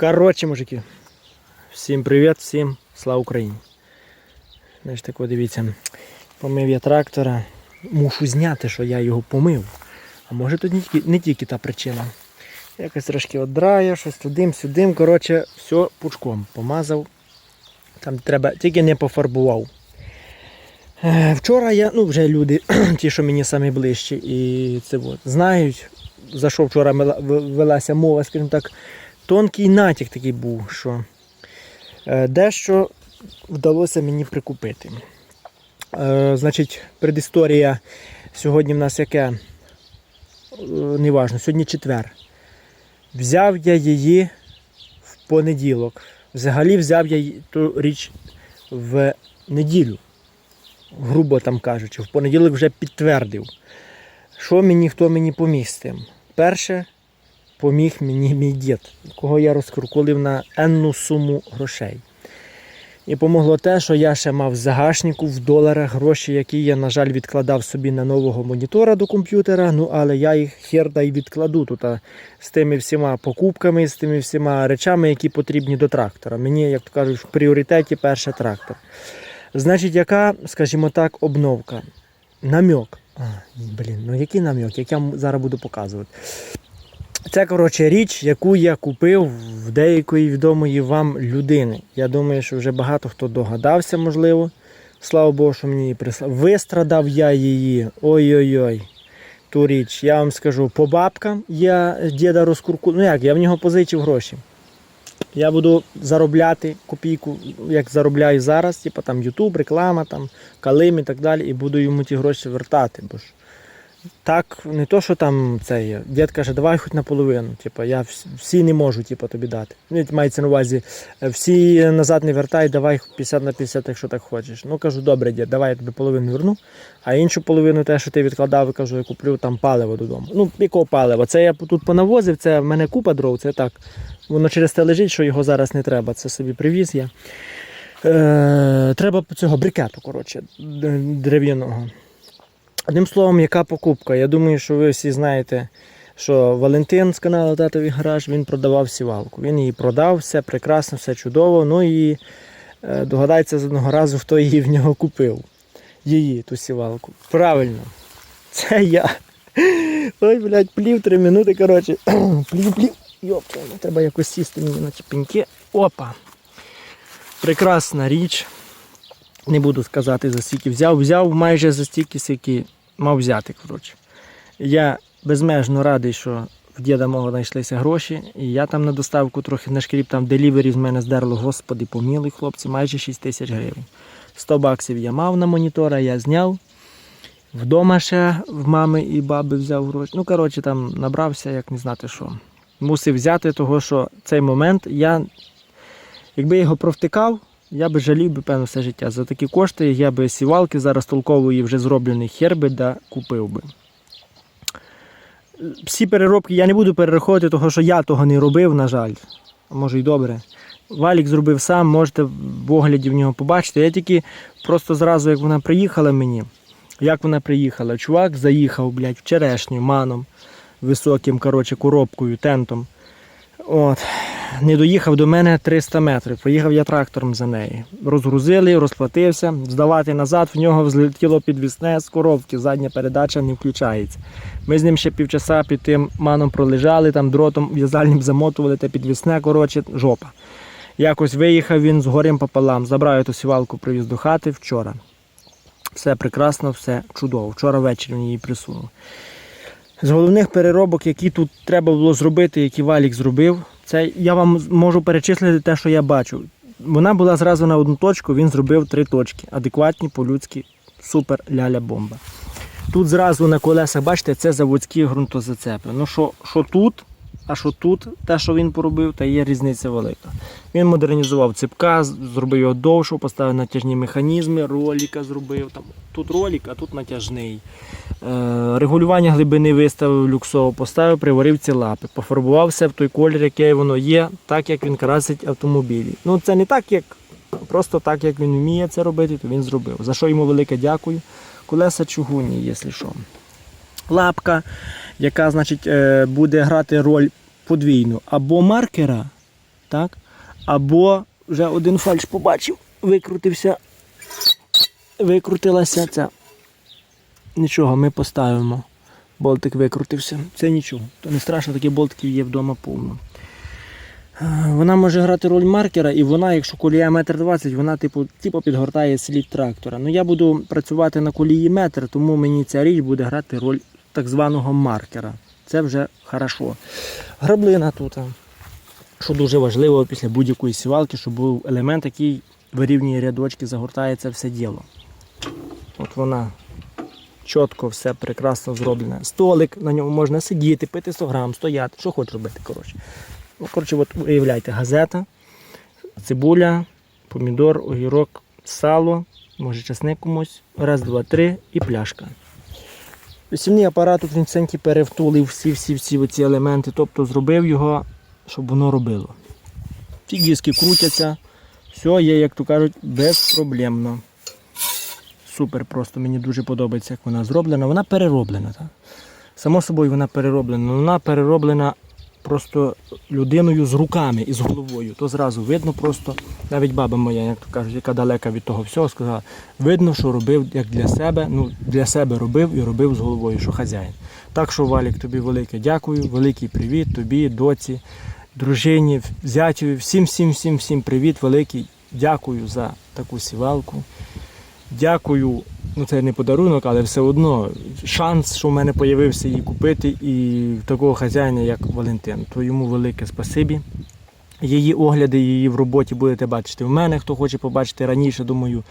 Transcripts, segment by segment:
Коротше, мужики. Всім привіт, всім слава Україні. Значить, так дивіться, помив я трактора. Мушу зняти, що я його помив. А може тут не тільки, не тільки та причина. Якось трошки одрає, щось тудим, сюдим. Коротше, все пучком помазав. Там треба, тільки не пофарбував. Е, Вчора я, ну вже люди, ті, що мені самі ближчі, і це от, знають, за що вчора велася мова, скажімо так, тонкий натяк такий був, що е, дещо вдалося мені прикупити. Е, значить, предісторія сьогодні в нас яке? Е, неважно, сьогодні четвер. Взяв я її в понеділок. Взагалі взяв я ту річ в неділю. Грубо там кажучи, в понеділок вже підтвердив. Що мені, хто мені тим? Перше, поміг мені мій дід, кого я розкуркулив на енну суму грошей. І помогло те, що я ще мав загашнику в доларах гроші, які я, на жаль, відкладав собі на нового монітора до комп'ютера. Ну, але я їх хер да й відкладу тут з тими всіма покупками, з тими всіма речами, які потрібні до трактора. Мені, як то кажуть, в пріоритеті перше трактор. Значить, яка, скажімо так, обновка? Намьок. А, блін, ну який намьок, як я зараз буду показувати. Це, коротше, річ, яку я купив в деякої відомої вам людини. Я думаю, що вже багато хто догадався, можливо. Слава Богу, що мені її прислав. Вистрадав я її. Ой-ой-ой. Ту річ, я вам скажу, по бабкам я діда розкурку. Ну як, я в нього позичив гроші. Я буду заробляти копійку, як заробляю зараз, типу там Ютуб, реклама, там, Калим і так далі, і буду йому ті гроші вертати. Бо ж так, не то, що там це є. Дід каже, давай хоч наполовину. Типу, я всі не можу типу, тобі дати. Ну, Мається на увазі, е, всі назад не вертай, давай 50 на 50, якщо так хочеш. Ну кажу, добре, дід, давай я тобі половину верну, а іншу половину те, що ти відкладав, кажу, я куплю там паливо додому. Ну, якого палива? Це я тут понавозив, це в мене купа дров, це так. Воно через те лежить, що його зараз не треба. Це собі привіз я. Е, треба цього брикету, коротше, дерев'яного. Одним словом, яка покупка? Я думаю, що ви всі знаєте, що Валентин з каналу Татовий гараж він продавав сівалку. Він її продав, все прекрасно, все чудово. Ну і е, догадається з одного разу, хто її в нього купив. Її, ту сівалку. Правильно. Це я. Ой, блядь, плів три минути, коротше. плів, плів. Йопта, ну, треба якось сісти мені на ці пеньки. Опа. Прекрасна річ. Не буду сказати за скільки взяв. Взяв майже за стільки, скільки мав взяти. Коротше. Я безмежно радий, що в діда мого знайшлися гроші. І я там на доставку трохи нашкріп, там делівері з мене здерло, господи, помілий хлопці, майже 6 тисяч гривень. 100 баксів я мав на монітора, я зняв. Вдома ще в мами і баби взяв гроші. Ну, коротше, там набрався, як не знати що. Мусив взяти, того що цей момент я, якби його провтикав, я би жалів би певно все життя. За такі кошти я би сівалки зараз толкової вже зроблений хер би да купив би. Всі переробки я не буду перераховувати, того що я того не робив, на жаль. Може й добре. Валік зробив сам, можете в огляді в нього побачити. Я тільки просто зразу, як вона приїхала мені, як вона приїхала, чувак заїхав, блядь, в черешню маном, високим, коротше, коробкою, тентом. От. Не доїхав до мене 300 метрів. Поїхав я трактором за нею. Розгрузили, розплатився. Здавати назад, в нього взлетіло підвісне з коробки, задня передача не включається. Ми з ним ще півчаса під тим маном пролежали, там дротом в'язальним замотували те підвісне, коротше, жопа. Якось виїхав він з горем пополам. Забрав ту сівалку, привіз до хати вчора. Все прекрасно, все чудово. Вчора ввечері він її присунув. З головних переробок, які тут треба було зробити, які Валік зробив, це я вам можу перечислити те, що я бачу. Вона була зразу на одну точку, він зробив три точки. Адекватні, по-людськи, супер ляля бомба. Тут зразу на колесах, бачите, це заводські ґрунтозацепи. Ну що, що тут, а що тут, те, що він поробив, та є різниця велика. Він модернізував ципка, зробив його довше, поставив натяжні механізми, роліка зробив. Там, тут ролік, а тут натяжний. Е, регулювання глибини виставив люксово, поставив, приварив ці лапи, пофарбував все в той колір, який воно є, так як він красить автомобілі. Ну це не так, як просто так, як він вміє це робити, то він зробив. За що йому велике дякую. Колеса чугунні, якщо що. Лапка, яка значить, е, буде грати роль подвійну або маркера, так? Або вже один фальш побачив, викрутився, викрутилася ця. Нічого, ми поставимо. Болтик викрутився. Це нічого. То не страшно, таких болтиків є вдома повно. Е, Вона може грати роль маркера, і вона, якщо колія метр двадцять, вона типу, типу підгортає слід трактора. Ну я буду працювати на колії метр, тому мені ця річ буде грати роль так званого маркера. Це вже хорошо. Граблина тут. Що дуже важливо після будь-якої сівалки, щоб був елемент, який вирівнює рядочки, загортає це все діло. От вона чітко, все прекрасно зроблене. Столик, на ньому можна сидіти, пити 100 грам, стояти, що хочеш робити. коротше. Ну, коротше, от уявляйте, газета, цибуля, помідор, огірок, сало, може часник комусь, раз, два, три і пляшка. Весільний апарат тут він перевтулив всі-всі-всі ці елементи, тобто зробив його, щоб воно робило. Ці диски крутяться, все є, як то кажуть, безпроблемно. Супер, просто мені дуже подобається, як вона зроблена. Вона перероблена. Так? Само собою вона перероблена. Вона перероблена просто людиною з руками і з головою. То зразу видно просто, навіть баба моя, як то кажуть, яка далека від того всього, сказала, видно, що робив як для себе, ну для себе робив і робив з головою, що хазяїн. Так що, Валік, тобі велике дякую, великий привіт тобі, доці, дружині, зятю, всім, всім, всім, всім привіт, великий. Дякую за таку сівалку. Дякую, ну це не подарунок, але все одно шанс, що в мене з'явився її купити і такого хазяїна, як Валентин. То йому велике спасибі. Її огляди, її в роботі будете бачити в мене. Хто хоче побачити раніше, думаю,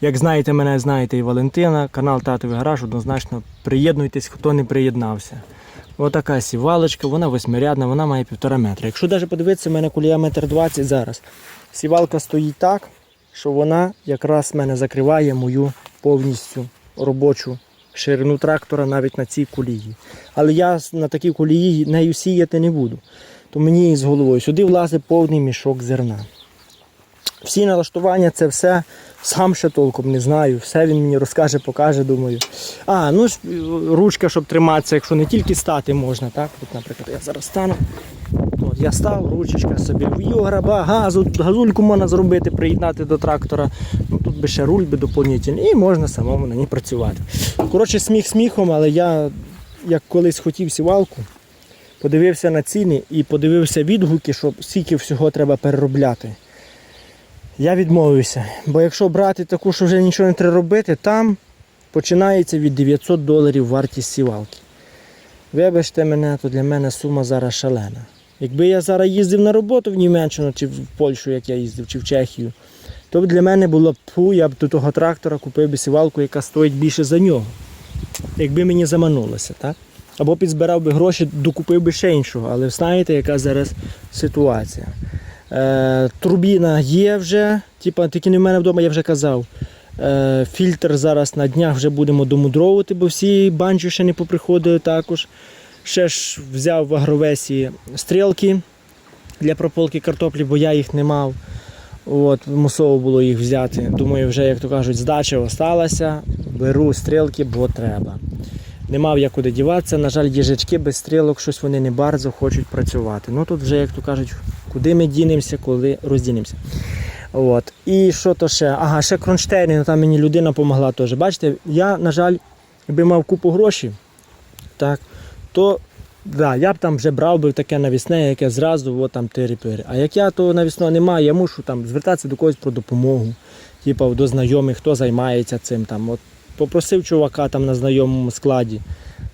як знаєте мене, знаєте і Валентина. Канал Татовий гараж однозначно приєднуйтесь, хто не приєднався. Отака сівалочка, вона восьмирядна, вона має півтора метра. Якщо навіть подивитися, в мене колія метр двадцять зараз. Сівалка стоїть так, що вона якраз мене закриває мою повністю робочу ширину трактора навіть на цій колії. Але я на такій колії нею сіяти не буду. То мені з головою сюди влазить повний мішок зерна. Всі налаштування, це все сам ще толком не знаю. Все він мені розкаже, покаже, думаю. А, ну ж ручка, щоб триматися, якщо не тільки стати можна, так? От, наприклад, я зараз стану. От, я став, ручечка собі в'ю граба, газу, газульку можна зробити, приєднати до трактора. Ну, тут би ще руль би доповнительний, і можна самому на ній працювати. Коротше, сміх сміхом, але я як колись хотів сівалку, подивився на ціни і подивився відгуки, що скільки всього треба переробляти. Я відмовився, бо якщо брати таку, що вже нічого не треба робити, там починається від 900 доларів вартість сівалки. Вибачте мене, то для мене сума зараз шалена. Якби я зараз їздив на роботу в Німеччину чи в Польщу, як я їздив, чи в Чехію, то для мене було б фу, я б до того трактора купив би сівалку, яка стоїть більше за нього. Якби мені заманулося, так? Або підзбирав би гроші, докупив би ще іншого. Але знаєте, яка зараз ситуація. Е, турбіна є вже, типа, тільки не в мене вдома, я вже казав. Е, фільтр зараз на днях вже будемо домудровувати, бо всі банджі ще не поприходили також. Ще ж взяв в агровесі стрілки для прополки картоплі, бо я їх не мав. От, мусово було їх взяти. Думаю, вже, як то кажуть, здача осталася. Беру стрілки, бо треба. Не мав я куди діватися. На жаль, їжачки без стрілок, щось вони не bardzo хочуть працювати. Ну тут вже, як то кажуть, куди ми дінемося, коли роздінемося. От. І що то ще? Ага, ще кронштейни, ну, там мені людина допомогла теж. Бачите, я, на жаль, якби мав купу грошей, так, то да, я б там вже брав би таке навісне, яке зразу от, там тири-пири. А як я того навісного немає, я мушу там звертатися до когось про допомогу, типу до знайомих, хто займається цим. Там, от, попросив чувака там на знайомому складі.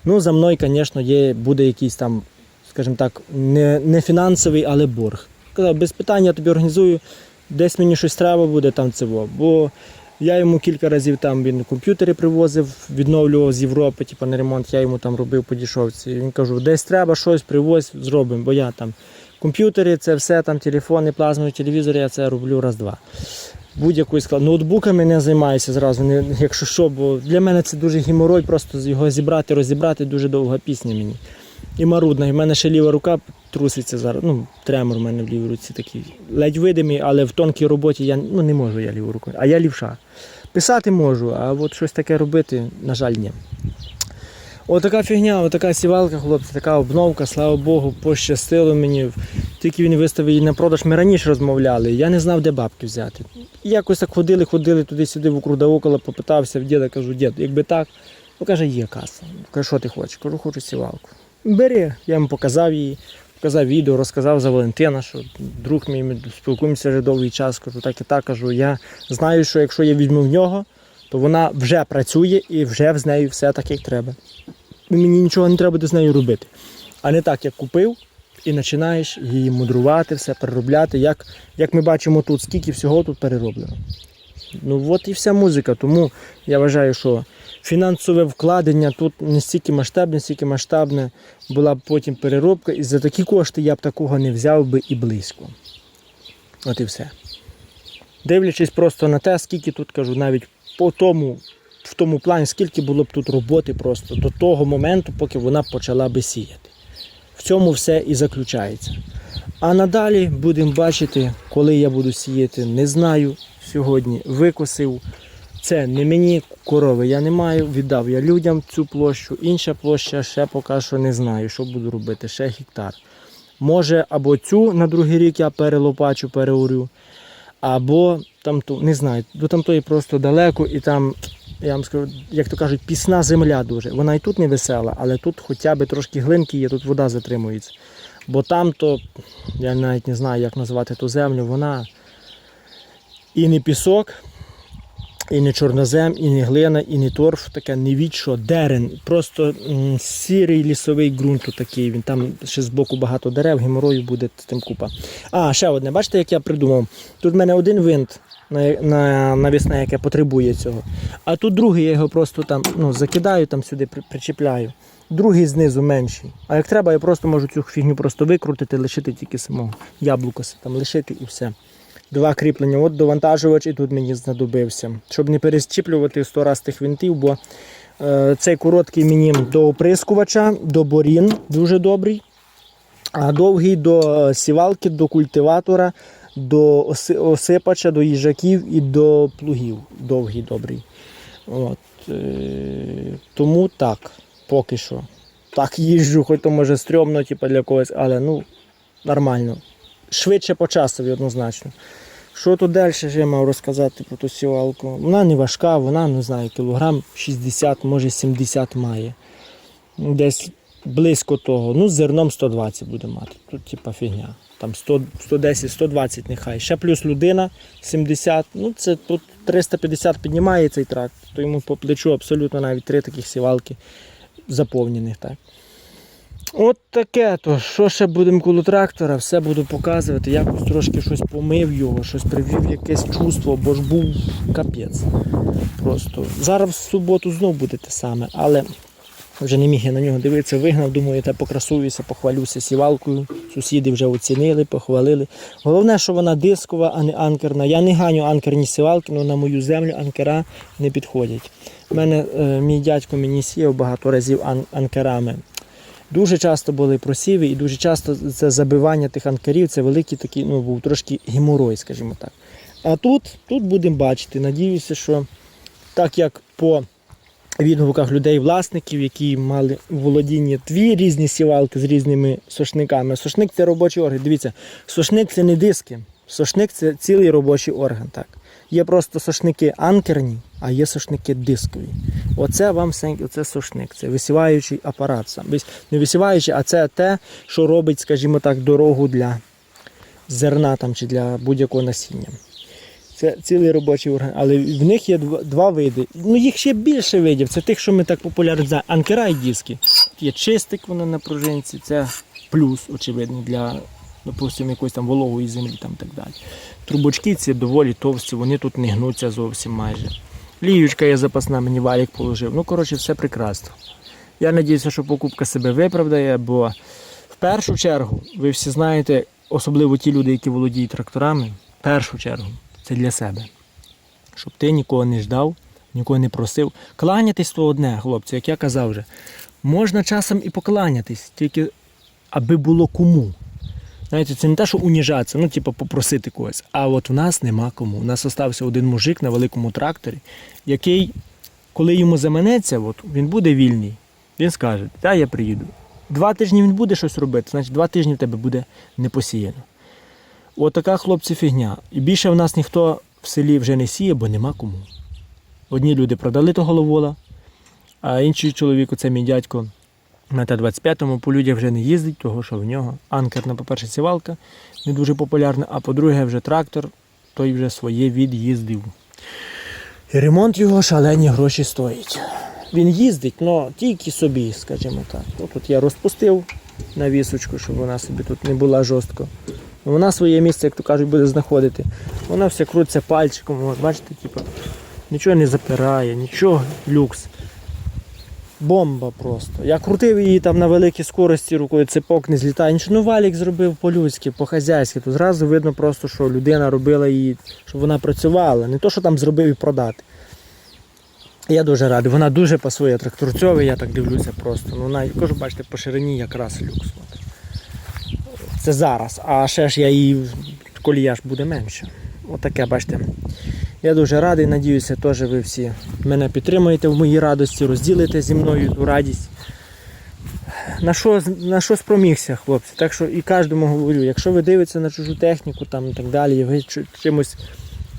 Ну, за мною, звісно, є, буде якийсь там, скажімо так, не, не фінансовий, але борг. Казав, без питань я тобі організую, десь мені щось треба буде там цього. Бо я йому кілька разів там він комп'ютери привозив, відновлював з Європи, типу на ремонт, я йому там робив по дешевці. Він кажу, десь треба щось привозь, зробимо, бо я там комп'ютери, це все там телефони, плазмові телевізори, я це роблю раз-два. Будь-який склад. Ноутбуками не займаюся зразу, не, якщо що, бо для мене це дуже геморой, просто його зібрати, розібрати дуже довга пісня мені. І марудна. І в мене ще ліва рука труситься зараз. Ну, тремор в мене в лівій руці такий. Ледь видимий, але в тонкій роботі я ну, не можу я лівою рукою. А я лівша. Писати можу, а от щось таке робити, на жаль, ні. Отака фігня, отака сівалка, хлопці, така обновка, слава Богу, пощастило мені. Тільки він виставив її на продаж, ми раніше розмовляли, я не знав, де бабки взяти. І якось так ходили, ходили туди-сюди, вокруг да около, попитався в діда, кажу, дід, якби так, ну каже, є каса. Каже, що ти хочеш? Кажу, хочу сівалку. Бери, я йому показав її, показав відео, розказав за Валентина, що друг мій, ми спілкуємося довгий час. Кажу, так і так кажу. Я знаю, що якщо я візьму в нього, то вона вже працює і вже з нею все так, як треба. Мені нічого не треба буде з нею робити. А не так, як купив, і починаєш її мудрувати, все переробляти. Як, як ми бачимо тут, скільки всього тут перероблено. Ну от і вся музика. Тому я вважаю, що фінансове вкладення тут не стільки масштабне, стільки масштабне була б потім переробка, і за такі кошти я б такого не взяв би і близько. От і все. Дивлячись просто на те, скільки тут кажу, навіть по тому, в тому плані, скільки було б тут роботи просто до того моменту, поки вона почала би сіяти. В цьому все і заключається. А надалі будемо бачити, коли я буду сіяти, не знаю. Сьогодні викосив. Це не мені корови я не маю, віддав я людям цю площу. Інша площа ще поки що не знаю, що буду робити, ще гектар. Може, або цю на другий рік я перелопачу, переорю, або там ту, не знаю, до тамтої просто далеко і там, я вам скажу, як то кажуть, пісна земля дуже. Вона і тут не весела, але тут хоча б трошки глинки є, тут вода затримується. Бо там то, я навіть не знаю, як назвати ту землю, вона і не пісок, і не чорнозем, і не глина, і не торф, таке не від дерен. Просто сірий лісовий ґрунт такий. Він там ще збоку багато дерев, геморою буде тим купа. А, ще одне, бачите, як я придумав? Тут в мене один винт на, на, навісне, яке потребує цього. А тут другий, я його просто там ну, закидаю, там сюди при- причіпляю. Другий знизу менший. А як треба, я просто можу цю фігню просто викрутити, лишити тільки самого яблука там лишити і все. Два кріплення. От довантажувач і тут мені знадобився. Щоб не перещіплювати сто раз тих винтів, бо е, цей короткий мені до оприскувача, до борін дуже добрий. А довгий до е, сівалки, до культиватора, до осипача, до їжаків і до плугів. Довгий добрий. От, е, тому так, поки що. Так їжджу, хоч то може стрьомно, типу, для когось, але ну, нормально. Швидше по часові однозначно. Що тут далі я мав розказати про ту сівалку? Вона не важка, вона, не знаю, кілограм 60, може 70 має. Десь близько того. Ну, з зерном 120 буде мати. Тут типа фігня. Там 100, 110, 120 нехай. Ще плюс людина 70. Ну, це тут 350 піднімає цей тракт, то йому по плечу абсолютно навіть три таких сівалки заповнених. Так. От таке то. Що ще будемо коло трактора, все буду показувати. Якось трошки щось помив його, щось привів якесь чувство, бо ж був капець. Просто. Зараз в суботу знов буде те саме, але вже не міг я на нього дивитися, вигнав, думаю, та покрасуюся, похвалюся сівалкою. Сусіди вже оцінили, похвалили. Головне, що вона дискова, а не анкерна. Я не ганю анкерні сівалки, але на мою землю анкера не підходять. У мене е, мій дядько мені сіяв багато разів ан- анкерами. Дуже часто були просіви і дуже часто це забивання тих анкерів, це великий такий, ну, був трошки геморой, скажімо так. А тут, тут будемо бачити. Надіюся, що так як по відгуках людей-власників, які мали у володінні дві різні сівалки з різними сошниками. Сошник це робочий орган. Дивіться, сошник це не диски. Сошник це цілий робочий орган. Так. Є просто сошники анкерні, а є сошники дискові. Оце вам оце сошник, це висіваючий апарат. Сам. Не висіваючий, а це те, що робить, скажімо так, дорогу для зерна там, чи для будь-якого насіння. Це цілий робочий орган, але в них є два види. Ну їх ще більше видів. Це тих, що ми так популяризуємо. Анкера і диски. Є чистик воно на пружинці, це плюс, очевидно, для, допустимо, якоїсь там вологої землі там так далі. Трубочки ці доволі товсті, вони тут не гнуться зовсім майже. Ліючка є запасна, мені валік положив. Ну, коротше, все прекрасно. Я сподіваюся, що покупка себе виправдає, бо в першу чергу, ви всі знаєте, особливо ті люди, які володіють тракторами, в першу чергу це для себе. Щоб ти нікого не ждав, нікого не просив. Кланятись то одне, хлопці, як я казав вже. Можна часом і покланятись, тільки аби було кому. Знаєте, це не те, що уніжатися, ну, типу, попросити когось. А от у нас нема кому. У нас остався один мужик на великому тракторі, який, коли йому заманеться, от, він буде вільний. Він скаже, та я приїду. Два тижні він буде щось робити, значить два тижні в тебе буде не посіяно. От така, хлопці, фігня. І більше в нас ніхто в селі вже не сіє, бо нема кому. Одні люди продали того головола, а інший чоловік, це мій дядько, на Т-25 по людях вже не їздить, того що в нього анкерна, по-перше, сівалка не дуже популярна, а по-друге, вже трактор, той вже своє від'їздив. І ремонт його шалені гроші стоїть. Він їздить, але тільки собі, скажімо так. Тут я розпустив на вісочку, щоб вона собі тут не була жорстко. Вона своє місце, як то кажуть, буде знаходити. Вона все крутиться пальчиком, от, бачите, типу, нічого не запирає, нічого, люкс. Бомба просто. Я крутив її там на великій скорості рукою, цепок не злітає. Нічого, ну валік зробив по-людськи, по-хазяйськи. Тут зразу видно просто, що людина робила її, щоб вона працювала. Не то, що там зробив і продати. Я дуже радий. Вона дуже пасує тракторцьовий, я так дивлюся просто. Ну, вона, кажу, бачите, по ширині якраз люкс. От. Це зараз. А ще ж я її, колія ж буде менше. Отаке, бачите. Я дуже радий, надіюся, теж ви всі мене підтримуєте в моїй радості, розділите зі мною ту радість. На що, на що спромігся, хлопці? Так що і кожному говорю, якщо ви дивитеся на чужу техніку там, і так далі, і ви чимось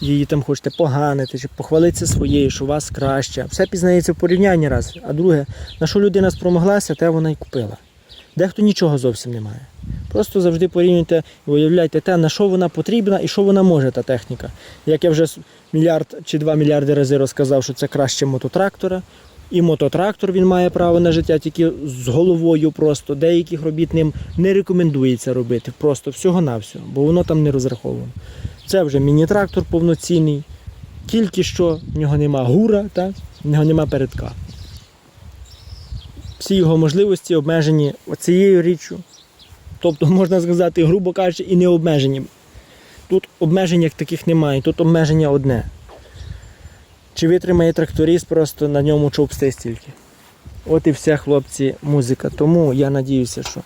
її там хочете поганити, чи похвалитися своєю, що у вас краще. Все пізнається в порівнянні раз. А друге, на що людина спромоглася, те вона й купила. Дехто нічого зовсім не має. Просто завжди порівнюйте і уявляйте те, на що вона потрібна і що вона може, та техніка. Як я вже мільярд чи два мільярди рази розказав, що це краще мототрактора. І мототрактор він має право на життя тільки з головою просто. Деяких робіт ним не рекомендується робити. Просто всього-навсього, бо воно там не розраховано. Це вже міні-трактор повноцінний. Тільки що в нього нема гура, так? в нього нема передка. Всі його можливості обмежені оцією річчю. Тобто, можна сказати, грубо кажучи, і не обмежені. Тут обмежень як таких немає, тут обмеження одне. Чи витримає тракторист просто на ньому човсти стільки. От і все, хлопці, музика. Тому я надіюся, що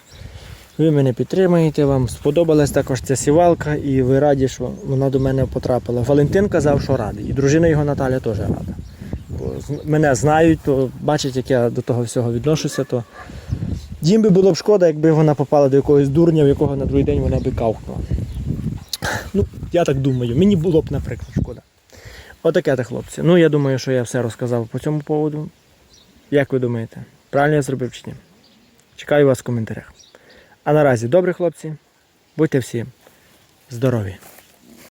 ви мене підтримаєте, вам сподобалась також ця сівалка, і ви раді, що вона до мене потрапила. Валентин казав, що радий. І дружина його Наталя теж рада. Бо мене знають, то бачать, як я до того всього відношуся, то їм би було б шкода, якби вона попала до якогось дурня, в якого на другий день вона би кавкнула. Ну, я так думаю, мені було б, наприклад, шкода. Отаке те, хлопці. Ну, я думаю, що я все розказав по цьому поводу. Як ви думаєте, правильно я зробив чи ні? Чекаю вас в коментарях. А наразі добре, хлопці. Будьте всі здорові!